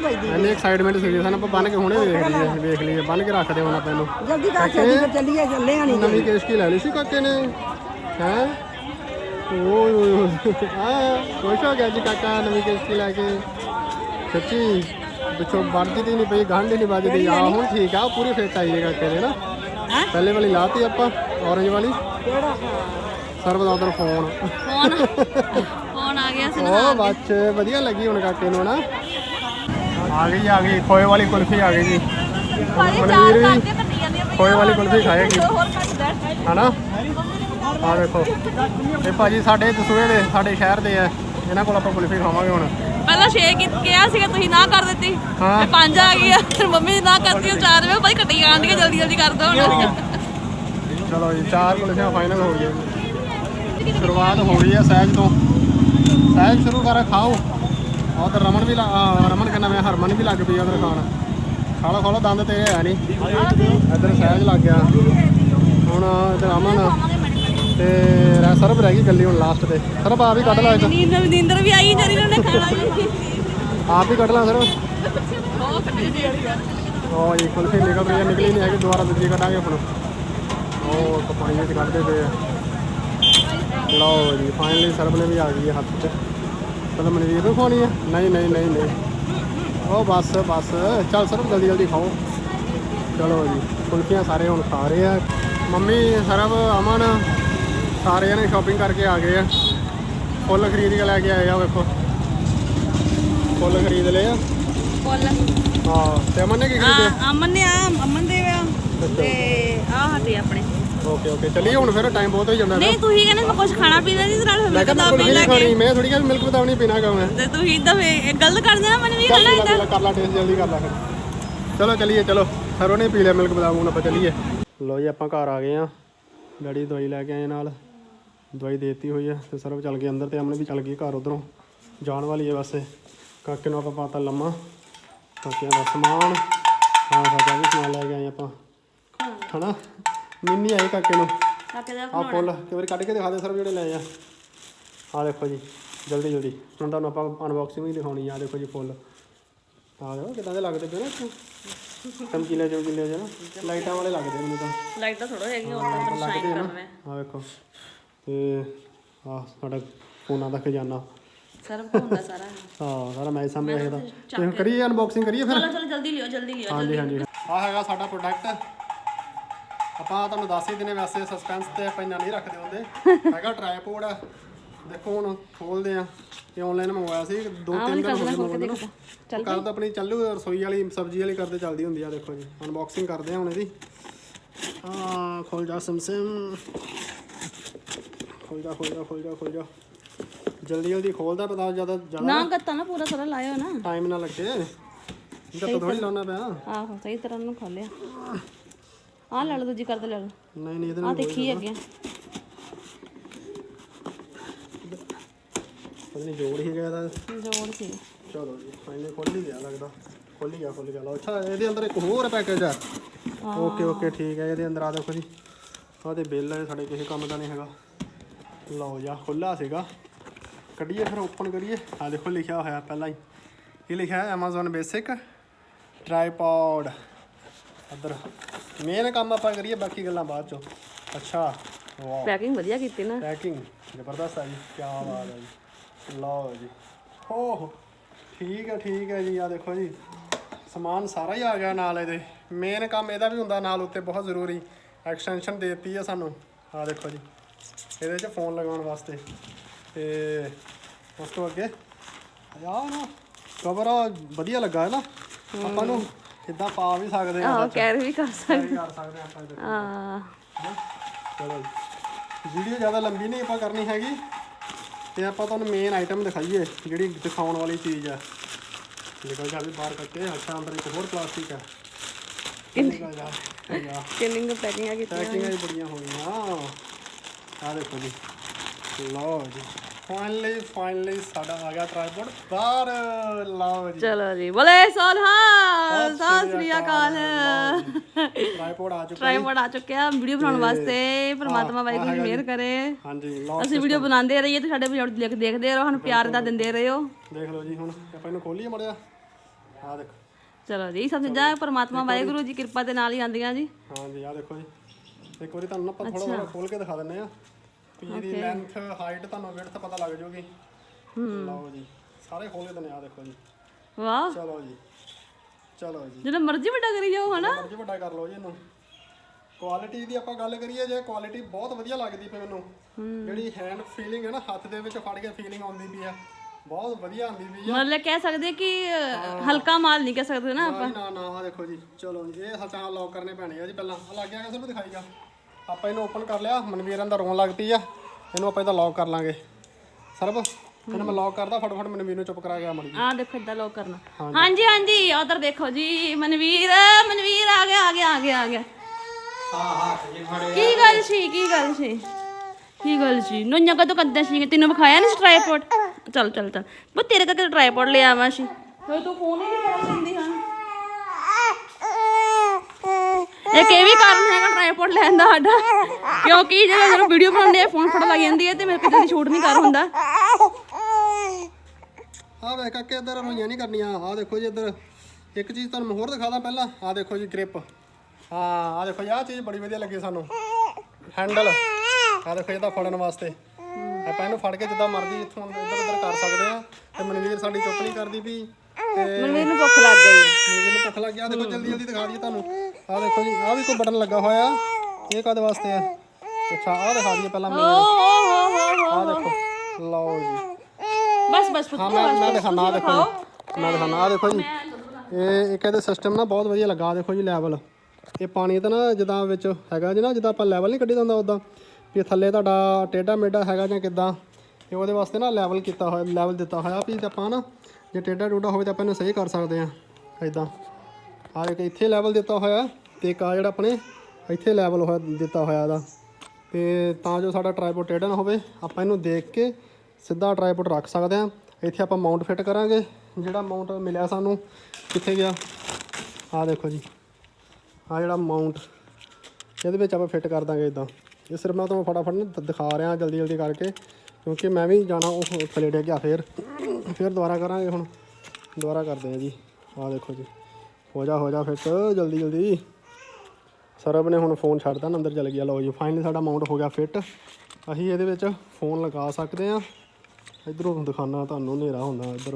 ਵੱਜਦੀ। ਇੰਨੀ ਐਕਸਾਈਟਮੈਂਟ ਸੀ ਸਾਨੂੰ ਆਪਾਂ ਬੰਨ ਕੇ ਹੁਣੇ ਵੇਖ ਲਈਏ ਵੇਖ ਲਈਏ ਬੰਨ ਕੇ ਰੱਖ ਦੇ ਹੁਣ ਆਪਾਂ ਇਹਨੂੰ। ਜਲਦੀ ਕਰ ਚੱਲੀ ਚੱਲੀਏ ਚੱਲੇ ਨਵੀਂ ਕੇਸ ਕੀ ਲੈ ਲਈ ਸੀ ਕਾਕੇ ਨੇ? ਹੈ? ਓਏ ਓਏ ਆ ਖੁਸ਼ ਹੋ ਗਿਆ ਜੀ ਕਾਕਾ ਨਵੀਂ ਕੇਸ ਕੀ ਲੈ ਕੇ। ਸੱਚੀ ਪਿੱਛੋਂ ਵੱਜਦੀ ਨਹੀਂ ਪਈ ਗੰਢ ਨਹੀਂ ਵੱਜਦੀ। ਆ ਹੁਣ ਠੀਕ ਆ ਪੂਰੀ ਫਿੱਟ ਆਈ ਹੈ ਕਾਕੇ ਦੇ ਨਾ। ਪਹਿਲੇ ਵਾਲੀ ਲਾਤੀ ਆਪਾਂ orange ਵਾਲੀ। ਕਿਹੜਾ? ਸਰਵ ਦਾ ਉਧਰ ਫੋਨ। ਫੋਨ? ਫੋਨ ਆ ਗਿਆ ਸੀ ਉਹ ਬੱਚ ਵਧੀਆ ਲੱਗੀ ਹੁਣ ਕਾਕੇ ਨੂੰ ਨਾ। ਆ ਗਈ ਆ ਗਈ। ਖੋਏ ਵਾਲੀ ਕੁਲਫੀ ਆ ਗਈ ਜੀ। ਮਨਵੀਰ ਵੀ ਖੋਏ ਵਾਲੀ ਕੁਲਫੀ ਖਾਏਗੀ। ਹਨਾ? ਆ ਦੇਖੋ। ਇਹ ਭਾਜੀ ਸਾਡੇ ਦਸੂਏ ਦੇ ਸਾਡੇ ਸ਼ਹਿਰ ਦੇ ਆ। ਇਹਨਾਂ ਕੋਲ ਆਪਾਂ ਕੁਲਫੀ ਖਾਵਾਂਗੇ ਹੁਣ। ਪਹਿਲਾਂ 6 ਕਿਹਾ ਸੀਗਾ ਤੁਸੀਂ ਨਾ ਕਰ ਦਿੱਤੀ। ਹਾਂ। ਤੇ 5 ਆ ਗਈ ਆ। ਫਿਰ ਮੰਮੀ ਨੇ ਨਾ ਕਰਤੀ 4 ਵੇ। ਭਾਈ ਕੱਟੀ ਜਾਣ ਦੀ ਜਲਦੀ ਜਲਦੀ ਕਰ ਦੋ ਹੁਣ। ਚਲੋ ਜੀ ਚਾਰ ਕੁਲਫੀਆਂ ਫਾਈਨਲ ਹੋ ਗਈਆਂ ਸ਼ੁਰੂਆਤ ਹੋ ਰਹੀ ਹੈ ਸਹਿਜ ਤੋਂ। ਸਹਿਜ ਸ਼ੁਰੂ ਕਰ ਖਾਓ। ਉਧਰ ਰਮਨ ਵੀ ਲਾ- ਰਮਨ ਕਹਿੰਦਾ ਮੈਂ ਹਰਮਨ ਵੀ ਲੱਗ ਪਈ ਉਧਰ ਖਾਣ। ਖਾ ਲਓ ਖਾ ਲਓ ਦੰਦ ਤੇਰੇ ਹੈ ਨਹੀਂ ਇੱਧਰ ਸਹਿਜ ਲੱਗ ਗਿਆ। ਹੁਣ ਇੱਧਰ ਅਮਨ ਤੇ ਰਹਿ- ਸਰਬ ਰਹਿ ਗਈ ਗੱਲੀ ਹੁਣ ਲਾਸਟ ਤੇ। ਸਰਬ ਆਪ ਹੀ ਕੱਢ ਲਾ ਇੱਕ ਨੀਂਦ ਨੀਂਦਰ ਵੀ ਆਈ ਜਰੀ ਨੇ ਖਾਣਾ ਵੀ ਆਪ ਹੀ ਕੱਢ ਲਾ ਸਰਬ ਆ ਉਹ ਜੀ ਕੁਲਫੀ ਨਿਕਲ ਰਹੀ ਹੈ ਨਿਕਲੀ ਨਹੀਂ ਹੈਗੀ ਦੁਬਾਰਾ ਦੂਜੀ ਕੱਢਾਂਗੇ ਹੁਣ। ਉਹ ਇੱਕ ਪਾਣੀ ਵਿੱਚ ਕੱਢਦੇ ਪਏ ਆ। ਲਓ ਜੀ ਫਾਈਨਲੀ ਸਰਬ ਨੇ ਵੀ ਆ ਗਈ ਹੈ ਹੱਥ 'ਚ। ਚਲੋ ਮਨਵੀਰ ਨੂੰ ਖਾਣੀ ਹੈ ਨਹੀਂ ਨਹੀਂ ਨਹੀਂ ਨਹੀਂ। ਉਹ ਬਸ ਬਸ। ਚੱਲ ਸਰਬ ਜਲਦੀ ਜਲਦੀ ਖਾਓ। ਚਲੋ ਜੀ ਕੁਲਫੀਆਂ ਸਾਰੇ ਹੁਣ ਖਾ ਰਹੇ ਆ। ਮੰਮੀ ਸਰਬ ਅਮਨ ਸਾਰੇ ਜਣੇ ਸ਼ਾਪਿੰਗ ਕਰਕੇ ਆ ਗਏ ਆ। ਫੁੱਲ ਖਰੀਦ ਕੇ ਲੈ ਕੇ ਆਏ ਆ ਵੇਖੋ। ਫੁੱਲ ਖਰੀਦ ਲਏ ਆ। ਬੋਲ ਹਾਂ ਤੇ ਅਮਨ ਨੇ ਕੀ ਖਰੀਦਿਆ ਅਮਨ ਨੇ ਆ ਅਮਨ ਦੇ ਆ ਤੇ ਆ ਹਟੇ ਆਪਣੇ। ਓਕੇ ਓਕੇ ਚੱਲੀਏ ਹੁਣ ਫਿਰ ਟਾਈਮ ਬਹੁਤ ਹੋ ਜਾਂਦਾ ਹੈ ਨਹੀਂ ਤੁਸੀਂ ਕਹਿੰਦੇ ਮੈਂ ਕੁਝ ਖਾਣਾ ਪੀਣਾ ਨਹੀਂ ਤੇ ਨਾਲ ਮੈਂ ਮਿਲਕ ਕਹਿੰਦਾ ਦਾ ਕੁਲਫੀ ਪੀ ਲੈ ਨਹੀਂ ਕੇ ਖਾਣੀ ਮੈਂ ਥੋੜੀ ਜਿਹੀ ਮਿਲਕ ਬਦਾਉਣੀ ਪੀਣਾ ਗਾ ਮੈਂ। ਤੇ ਤੁਸੀਂ ਇਦਾਂ ਫੇ ਗਲਤ ਕਰ ਦੇਣਾ ਮੈਨੂੰ ਵੀ ਚੱਲ ਕਰਨਾ ਚੱਲ, ਚੱਲ, ਕਰ ਲਾ ਟੇਸਟ ਜਲਦੀ ਕਰ ਲਾ ਫਿਰ। ਚਲੋ ਚੱਲੀਏ ਚਲੋ। ਸਰੋਂ ਨੇ ਪੀ ਲਿਆ ਮਿਲਕ ਬਦਾਮ ਹੁਣ ਆਪਾਂ ਚੱਲੀਏ। ਲੋ ਜੀ ਆਪਾਂ ਘਰ ਆ ਗਏ ਆ ਡੈਡੀ ਦਵਾਈ ਲੈ ਕੇ ਆਏ ਨਾਲ। ਦਵਾਈ ਦੇਤੀ ਹੋਈ ਆ ਤੇ ਸਰਵ ਚੱਲ ਗਏ ਅੰਦਰ ਤੇ ਅਮਨ ਵੀ ਚੱਲ ਗਈ ਘਰ ਉਧਰੋਂ। ਜਾਣ ਵਾਲੀ ਹੈ ਵੈਸੇ। ਕਾਕੇ ਨੂੰ ਆਪਾਂ ਪਾਤਾ ਲੰਮਾ। ਕਾਕਿਆਂ ਦਾ ਸਮਾਨ। ਹਾਂ ਸਾਡਾ ਵੀ ਸਮਾਨ ਲੈ ਕੇ ਆਏ ਆਪਾਂ। ਹਨਾ? ਮਿੰਨੀ ਆਏ ਕਾਕੇ ਨੂੰ। ਕਾਕੇ ਦਾ ਆ ਫੁੱਲ ਇੱਕ ਵਾਰੀ ਕੱਢ ਕੇ ਦਿਖਾ ਦੇ ਸਰ ਜਿਹੜੇ ਲਏ ਆ। ਆ ਦੇਖੋ ਜੀ ਜਲਦੀ ਜਲਦੀ। ਹੁਣ ਤੁਹਾਨੂੰ ਆਪਾਂ ਅਨਬਾਕਸਿੰਗ ਵੀ ਦਿਖਾਉਣੀ ਆ ਦੇਖੋ ਜੀ ਫੁੱਲ। ਆ ਦੇਖੋ ਕਿਦਾਂ ਦੇ ਲੱਗਦੇ ਪਏ ਨਾ ਇੱਥੇ। ਚਮਕੀਲੇ ਚਮਕੀਲੇ ਜਿਹੇ ਨਾ। ਲਾਈਟਾਂ ਵਾਲੇ ਲੱਗਦੇ ਮੈਨੂੰ ਤਾਂ। ਲਾਈਟ ਥੋੜਾ ਹੈਗੀ ਹੁਣ ਤਾਂ ਲੱਗਦੇ ਸ਼ਾਈਨ ਕਰਨਾ ਆ ਵੇਖੋ ਤੇ ਆ ਸਾਡਾ ਫੋਨਾਂ ਦਾ ਖਜ਼ਾਨਾ। ਸਰਵ ਹੁੰਦਾ ਸਾਰਾ। ਹਾਂ ਸਾਰਾ ਮੈਚ ਸਾਹਮਣੇ ਆਇਆ ਤੇ ਕਰੀਏ ਅਨਬਾਕਸਿੰਗ ਕਰੀਏ ਫਿਰ? ਚਲੋ ਚਲੋ ਜਲਦੀ ਲਿਓ ਜਲਦੀ ਲਿਓ ਹਾਂਜੀ ਹਾਂਜੀ। ਆ ਹੈਗਾ ਸਾਡਾ ਪ੍ਰੋਡਕਟ ਆਪਾਂ ਤੁਹਾਨੂੰ ਦੱਸ ਹੀ ਦਿਨੇ ਵੈਸੇ ਸਸਪੈਂਸ ਤੇ ਆਪਾਂ ਇੰਨਾ ਨਹੀਂ ਰੱਖਦੇ ਹੁੰਦੇ। ਹੈਗਾ ਟ੍ਰਾਈਪੋਡ ਦੇਖੋ ਹੁਣ ਖੋਲਦੇ ਆ ਇਹ ਆਨਲਾਈਨ ਮੰਗਵਾਇਆ ਸੀ ਦੋ ਤਿੰਨ ਦਿਨ ਹੋ ਗਏ ਮੰਗਵਾਉਂਦੇ ਨੂੰ। ਚੱਲ ਕਰਦਾ ਆਪਣੀ ਚੱਲੂ ਰਸੋਈ ਵਾਲੀ ਸਬਜ਼ੀ ਵਾਲੀ ਕਰਦੇ ਚੱਲਦੀ ਹੁੰਦੀ ਆ ਦੇਖੋ ਜੀ। ਅਨਬਾਕਸਿੰਗ ਕਰਦੇ ਆ ਹੁਣ ਇਹਦੀ। ਆ ਖੋਲ ਜਾ ਸਮਸਮ ਖੋਲ ਜਾ ਖੋਲ ਜਾ ਖੋਲ ਜਾ ਖੋਲ ਜਾ। ਜਲਦੀ ਜਲਦੀ ਖੋਲਦਾ ਪਤਾ ਜ਼ਿਆਦਾ ਜ਼ਿਆਦਾ ਨਾ ਗੱਤਾ ਨਾ ਪੂਰਾ ਸਾਰਾ ਲਾਇਓ ਨਾ। ਟਾਈਮ ਨਾ ਲੱਗੇ। ਇਹਦਾ ਥੋੜੀ ਲਾਉਣਾ ਪਿਆ। ਆਹੋ ਸਹੀ ਤਰ੍ਹਾਂ ਨੂੰ ਖੋਲਿਆ। ਆ ਲੈ ਲਓ ਦੂਜੀ ਕਰ ਦੇ ਲੈ ਲਓ। ਨਹੀਂ ਨਹੀਂ ਇਹਦੇ ਆ ਨਾਲ ਦੇਖੀ ਅੱਗੇ ਪਤਾ ਨਹੀਂ ਜੋੜ ਹੀ ਗਿਆ ਦਾ ਜੋੜ ਸੀ। ਚਲੋ ਜੀ ਫਾਈਨਲੀ ਖੁੱਲ ਹੀ ਗਿਆ ਲੱਗਦਾ। ਖੁੱਲ ਹੀ ਗਿਆ ਖੁੱਲ ਗਿਆ। ਲਓ ਅੱਛਾ ਇਹਦੇ ਅੰਦਰ ਇੱਕ ਹੋਰ ਪੈਕੇਜ ਆ। ਓਕੇ ਓਕੇ ਠੀਕ ਹੈ ਇਹਦੇ ਅੰਦਰ ਆ ਦੇਖੋ ਜੀ। ਆਹ ਤੇ ਬਿੱਲ ਹੈ ਸਾਡੇ ਕਿਸੇ ਕੰਮ ਦਾ ਨਹੀਂ ਹੈਗਾ। ਲਓ ਜੀ ਖੁੱਲਾ ਸੀਗਾ। ਕੱਢੀਏ ਫਿਰ ਓਪਨ ਕਰੀਏ। ਆ ਦੇਖੋ ਲਿਖਿਆ ਹੋਇਆ ਪਹਿਲਾਂ ਹੀ। ਕੀ ਲਿਖਿਆ ਹੈ Amazon ਬੇਸਿਕ ਟ੍ਰਾਈਪੋਡ ਅੰਦਰ ਮੇਨ ਕੰਮ ਆਪਾਂ ਕਰੀਏ ਬਾਕੀ ਗੱਲਾਂ ਬਾਅਦ ਚੋਂ। ਅੱਛਾ ਵਾਹ ਪੈਕਿੰਗ ਵਧੀਆ ਕੀਤੀ ਨਾ। ਪੈਕਿੰਗ ਜ਼ਬਰਦਸਤ ਹੈ ਜੀ ਕੀ ਬਾਤ ਹੈ ਜੀ। ਲਓ ਜੀ। ਹੋ ਹੋ। ਠੀਕ ਹੈ ਠੀਕ ਹੈ ਜੀ ਆ ਦੇਖੋ ਜੀ। ਸਮਾਨ ਸਾਰਾ ਹੀ ਆ ਗਿਆ ਨਾਲ ਇਹਦੇ। ਮੇਨ ਕੰਮ ਇਹਦਾ ਵੀ ਹੁੰਦਾ ਨਾਲ ਉੱਤੇ ਬਹੁਤ ਜ਼ਰੂਰੀ। ਐਕਸਟੈਂਸ਼ਨ ਦੇਤੀ ਆ ਸਾਨੂੰ। ਆ ਦੇਖੋ ਜੀ। ਇਹਦੇ 'ਚ ਫੋਨ ਲਗਾਉਣ ਵਾਸਤੇ। ਤੇ ਉਸ ਤੋਂ ਅੱਗੇ ਯਾਰ ਨਾ ਕਵਰ ਵਧੀਆ ਲੱਗਾ ਹੈ ਨਾ। ਆਪਾਂ ਨੂੰ ਇਦਾਂ ਪਾ ਵੀ ਸਕਦੇ ਆ ਆਹ ਕੈਰੀ ਵੀ ਕਰ ਸਕਦੇ। ਕਰ ਸਕਦੇ ਆ ਆਪਾਂ ਇਹਦੇ ਆ ਚਲੋ ਵੀਡੀਓ ਜ਼ਿਆਦਾ ਲੰਬੀ ਨਹੀਂ ਆਪਾਂ ਕਰਨੀ ਹੈਗੀ। ਤੇ ਆਪਾਂ ਤੁਹਾਨੂੰ ਮੇਨ ਆਈਟਮ ਦਿਖਾਈਏ ਜਿਹੜੀ ਦਿਖਾਉਣ ਵਾਲੀ ਚੀਜ਼ ਆ। ਨਿਕਲ ਜਾ ਵੀ ਬਾਹਰ ਕੱਟੇ ਅੱਛਾ ਅੰਦਰ ਇੱਕ ਹੋਰ ਪਲਾਸਟਿਕ ਆ। ਨਿਕਲ ਜਾ ਯਾ ਕਿੰਨੀ ਪੈਕਿੰਗ ਆ ਕੀਤੀ ਪੈਕਿੰਗਾਂ ਹੀ ਬੜੀਆਂ ਹੋਈਆਂ ਆ ਦੇਖੋ ਜੀ। ਲਓ ਜੀ। ਫਾਈਨਲੀ ਫਾਈਨਲੀ ਸਾਡਾ ਆ ਗਿਆ ਟ੍ਰਾਈਪੋਡ ਬਾਹਰ ਲਓ ਜੀ। ਚਲੋ ਜੀ। ਬੋਲੇ ਸੋਨਹਾਲ ਸਤਿ ਸ੍ਰੀ ਅਕਾਲ ਟ੍ਰਾਈਪੋਡ ਆ ਚੁੱਕਾ ਟ੍ਰਾਈਪੋਡ ਆ ਚੁੱਕਿਆ ਵੀਡੀਓ ਬਣਾਉਣ ਵਾਸਤੇ। ਪ੍ਰਮਾਤਮਾ ਵਾਹਿਗੁਰੂ ਜੀ ਮਿਹਰ ਕਰੇ। ਹਾਂਜੀ ਅਸੀਂ ਵੀਡੀਓ ਬਣਾਉਂਦੇ ਰਹੀਏ ਤੇ ਸਾਡੇ ਵੀਡੀਓ ਦੇਖ ਦੇਖਦੇ ਰਹੋ ਸਾਨੂੰ ਪਿਆਰ ਦਾ ਦਿੰਦੇ ਰਹੋ। ਦੇਖ ਲਓ ਜੀ ਹੁਣ ਆਪਾਂ ਇਹਨੂੰ ਖੋਲੀਏ ਮੜਿਆ ਆ ਦੇਖੋ। ਚਲੋ ਜੀ ਸਭ ਚੀਜ਼ਾਂ ਪ੍ਰਮਾਤਮਾ ਵਾਹਿਗੁਰੂ ਜੀ ਕਿਰਪਾ ਦੇ ਨਾਲ ਹੀ ਆਉਂਦੀਆਂ ਜੀ। ਹਾਂਜੀ ਆ ਦੇਖੋ ਜੀ। ਇੱਕ ਵਾਰੀ ਤੁਹਾਨੂੰ ਆਪਾਂ ਥੋੜਾ ਥੋੜਾ ਖੋਲ ਕੇ ਦਿਖਾ ਦਿੰਨੇ ਆ ਵੀ ਇਹਦੀ ਲੈਂਥ ਹਾਈਟ ਤੁਹਾਨੂੰ ਵਿਡਥ ਪਤਾ ਲੱਗ ਜਾਊਗੀ ਲਓ ਜੀ ਸਾਰੇ ਖੋਲ ਦਿੰਨੇ ਆ ਦੇਖੋ ਜੀ। ਵਾਹ। ਚਲੋ ਜੀ ਚਲੋ ਜੀ। ਜਿੰਨਾ ਮਰਜ਼ੀ ਵੱਡਾ ਕਰੀ ਜਾਓ ਹਨਾ? ਮਰਜ਼ੀ ਵੱਡਾ ਕਰ ਲਓ ਜੀ ਇਹਨੂੰ। ਕੁਆਲਿਟੀ ਦੀ ਆਪਾਂ ਗੱਲ ਕਰੀਏ ਜੇ ਕੁਆਲਿਟੀ ਬਹੁਤ ਵਧੀਆ ਲੱਗਦੀ ਪਈ ਮੈਨੂੰ ਜਿਹੜੀ ਹੈਂਡ ਫੀਲਿੰਗ ਹੈ ਨਾ ਹੱਥ ਦੇ ਵਿੱਚ ਫੜ ਕੇ ਫੀਲਿੰਗ ਆਉਂਦੀ ਪਈ ਆ ਬਹੁਤ ਵਧੀਆ ਆਉਂਦੀ ਪਈ ਆ ਮਤਲਬ ਕਹਿ ਸਕਦੇ ਕਿ ਹਲਕਾ ਮਾਲ ਨਹੀਂ ਕਹਿ ਸਕਦੇ ਨਾ ਜੀ, ਨਾ ਨਾ ਆ ਦੇਖੋ ਜੀ ਚਲੋ ਜੀ ਇਹ ਹਚਾਂ ਲੌਕ ਕਰਨੇ ਪੈਣੇ ਆ ਜੀ ਪਹਿਲਾਂ। ਆ ਲੱਗ ਗਿਆ ਕਿਸੇ ਨੂੰ ਦਿਖਾਈਗਾ ਆਪਾਂ ਇਹਨੂੰ ਓਪਨ ਕਰ ਲਿਆ ਮਨਵੀਰਾਂ ਦਾ ਰੋਣ ਲੱਗ ਪਈ ਆ। ਇਹਨੂੰ ਆਪਾਂ ਇਹਦਾ ਲੌਕ ਕਰ ਲਾਂਗੇ। ਸਰਬ ਇਹਨੂੰ ਮੈਂ ਲੌਕ ਕਰਦਾ ਫਟਾਫਟ ਮਨਵੀਰ ਨੂੰ ਚੁੱਪ ਕਰਾ ਗਿਆ ਮੜੀ ਆ ਦੇਖੋ ਇਦਾਂ ਲੋਕ ਕਰਨਾ। ਹਾਂਜੀ। ਹਾਂਜੀ ਉਧਰ ਦੇਖੋ ਜੀ ਮਨਵੀਰ ਮਨਵੀਰ ਆ ਗਿਆ ਆ ਗਿਆ ਆ ਗਿਆ ਆ ਗਿਆ। ਕੀ ਗੱਲ ਸੀ ਕੀ ਗੱਲ ਸੀ? ਕੀ ਗੱਲ ਸੀ? ਨੋਈਆਂ ਕਦੋਂ ਕੰਦਾ ਸੀ? ਤੈਨੂੰ ਵਿਖਾਇਆ ਨਹੀਂ ਟ੍ਰਾਈਪੋਡ ਚੱਲ ਚੱਲ ਚੱਲ। ਬੋ ਤੇਰੇ ਕਰਕੇ ਟ੍ਰਾਈਪੋਡ ਲੈ ਆਵਾਂ ਸੀ। ਤੂੰ ਫੋਨ ਹੀ ਨਹੀਂ ਕਰ ਲੈਂਦੀ ਹਾਂ। ਇੱਕ ਇਹ ਵੀ ਕਾਰਨ ਹੈਗਾ ਟ੍ਰਾਈਪੋਡ ਲੈਣ ਦਾ ਸਾਡਾ। ਕਿਉਂਕਿ ਜਦੋਂ ਜਦੋਂ ਵੀਡੀਓ ਬਣਾਉਂਦੇ ਆ ਫੋਨ ਫੜ ਲੱਗ ਜਾਂਦੀ ਹੈ ਤੇ ਮੇਰੇ ਕੋਲ ਸ਼ੂਟ ਨਹੀਂ ਕਰ ਹੁੰਦਾ। ਆ ਵੇਖ ਕੇ ਇੱਧਰ ਰੋਈਆਂ ਨਹੀਂ ਕਰਨੀਆਂ ਆ ਦੇਖੋ ਜੀ ਇੱਧਰ। ਇੱਕ ਚੀਜ਼ ਤੁਹਾਨੂੰ ਮੈਂ ਹੋਰ ਦਿਖਾਦਾ ਪਹਿਲਾਂ ਆ ਦੇਖੋ ਜੀ ਗ੍ਰਿਪ ਹਾਂ ਆ ਦੇਖੋ ਜੀ ਆਹ ਚੀਜ਼ ਬੜੀ ਵਧੀਆ ਲੱਗੀ ਸਾਨੂੰ। ਹੈਂਡਲ ਆ ਦੇਖੋ ਇਹਦਾ ਫੜਨ ਵਾਸਤੇ। ਆਪਾਂ ਇਹਨੂੰ ਫੜ ਕੇ ਜਿੱਦਾਂ ਮਰਜ਼ੀ ਇੱਥੋਂ ਇੱਧਰ ਉੱਧਰ ਕਰ ਸਕਦੇ ਆ ਤੇ ਮਨਵੀਰ ਸਾਡੀ ਚੁੱਪ ਨਹੀਂ ਕਰਦੀ ਵੀ ਮਨਵੀਰ ਨੂੰ ਭੁੱਖ ਲੱਗ ਗਈ। ਮਨਵੀਰ ਨੂੰ ਭੁੱਖ ਲੱਗ ਗਿਆ ਦੇਖੋ ਜਲਦੀ ਜਲਦੀ ਦਿਖਾ ਦਈਏ ਤੁਹਾਨੂੰ। ਆ ਦੇਖੋ ਜੀ ਆ ਵੀ ਕੋਈ ਬਟਨ ਲੱਗਾ ਹੋਇਆ। ਇਹ ਕਾਦੇ ਵਾਸਤੇ ਆ? ਅੱਛਾ ਆ ਦਿਖਾ ਦਈਏ ਪਹਿਲਾਂ ਓ ਮੈਨੂੰ ਹੋ ਹੋ ਹੋ ਆ ਦੇਖੋ ਲਓ ਜੀ। ਬਸ ਬਸ ਪੁੱਤ ਹਾਂ ਮੈਂ ਮੈਂ ਦਿਖਾਣਾ ਆ ਦੇਖੋ ਜੀ। ਮੈਂ ਦਿਖਾਣਾ ਆ ਦੇਖੋ ਜੀ। ਇਹ ਇੱਕ ਇਹਦੇ ਸਿਸਟਮ ਨਾ ਬਹੁਤ ਵਧੀਆ ਲੱਗਾ ਆਹ ਦੇਖੋ ਜੀ ਲੈਵਲ ਇਹ ਪਾਣੀ ਤਾਂ ਨਾ ਜਿੱਦਾਂ ਵਿੱਚ ਹੈਗਾ ਜੀ ਨਾ ਜਿੱਦਾਂ ਆਪਾਂ ਲੈਵਲ ਨਹੀਂ ਕੱਢੀ ਦਿੰਦਾ ਉਦਾਂ ਵੀ ਥੱਲੇ ਤੁਹਾਡਾ ਟੇਢਾ ਮੇਢਾ ਹੈਗਾ ਜਾਂ ਕਿੱਦਾਂ ਇਹ ਉਹਦੇ ਵਾਸਤੇ ਨਾ ਲੈਵਲ ਕੀਤਾ ਹੋਇਆ ਲੈਵਲ ਦਿੱਤਾ ਹੋਇਆ ਵੀ ਆਪਾਂ ਨਾ ਜੇ ਟੇਢਾ ਟੂਡਾ ਹੋਵੇ ਤਾਂ ਆਪਾਂ ਇਹਨੂੰ ਸਹੀ ਕਰ ਸਕਦੇ ਆ ਇਦਾਂ ਆ ਇੱਕ ਇੱਥੇ ਲੈਵਲ ਦਿੱਤਾ ਹੋਇਆ ਤੇ ਇੱਕ ਆ ਜਿਹੜਾ ਆਪਣੇ ਇੱਥੇ ਲੈਵਲ ਹੋਇਆ, ਦਿੱਤਾ ਹੋਇਆ ਇਹਦਾ। ਤੇ ਤਾਂ ਜੋ ਸਾਡਾ ਟ੍ਰਾਈਪੋਡ ਟੇਢਾ ਨਾ ਹੋਵੇ, ਆਪਾਂ ਇਹਨੂੰ ਦੇਖ ਕੇ ਸਿੱਧਾ ਟ੍ਰਾਈਪੋਡ ਰੱਖ ਸਕਦੇ ਹਾਂ। ਇੱਥੇ ਆਪਾਂ ਮਾਊਂਟ ਫਿੱਟ ਕਰਾਂਗੇ। ਜਿਹੜਾ ਮਾਊਂਟ ਮਿਲਿਆ ਸਾਨੂੰ, ਕਿੱਥੇ ਗਿਆ? ਆ ਦੇਖੋ ਜੀ। ਆ ਜਿਹੜਾ ਮਾਊਂਟ ਇਹਦੇ ਵਿੱਚ ਆਪਾਂ ਫਿੱਟ ਕਰ ਦਾਂਗੇ ਇਦਾਂ ਇਹ ਸਿਰਫ ਮੈਂ ਤੁਹਾਨੂੰ ਫਟਾਫਟ ਦਿਖਾ ਰਿਹਾ, ਜਲਦੀ ਜਲਦੀ ਕਰਕੇ। ਕਿਉਂਕਿ ਮੈਂ ਵੀ ਜਾਣਾ, ਉਹ ਥੱਲੇ ਡਿੱਗ ਗਿਆ, ਫੇਰ। ਫੇਰ ਦੁਬਾਰਾ ਕਰਾਂਗੇ ਹੁਣ। ਦੁਬਾਰਾ ਕਰਦੇ ਆ ਜੀ। ਆ ਦੇਖੋ ਜੀ। ਹੋ ਜਾ ਹੋ ਜਾ ਫਿੱਟ ਜਲਦੀ ਜਲਦੀ। ਸਰਬ ਨੇ ਹੁਣ ਫੋਨ ਛੱਡਦਾ ਨਾ, ਅੰਦਰ ਚਲ ਗਿਆ। ਲਓ ਜੀ ਫਾਈਨਲੀ ਸਾਡਾ ਮਾਊਂਟ ਹੋ ਗਿਆ ਫਿੱਟ ਅਸੀਂ ਇਹਦੇ ਵਿੱਚ ਫੋਨ ਲਗਾ ਸਕਦੇ ਆ ਇਧਰੋਂ ਦਿਖਾਣਾ ਤੁਹਾਨੂੰ, ਹਨੇਰਾ ਹੁੰਦਾ ਇਧਰ।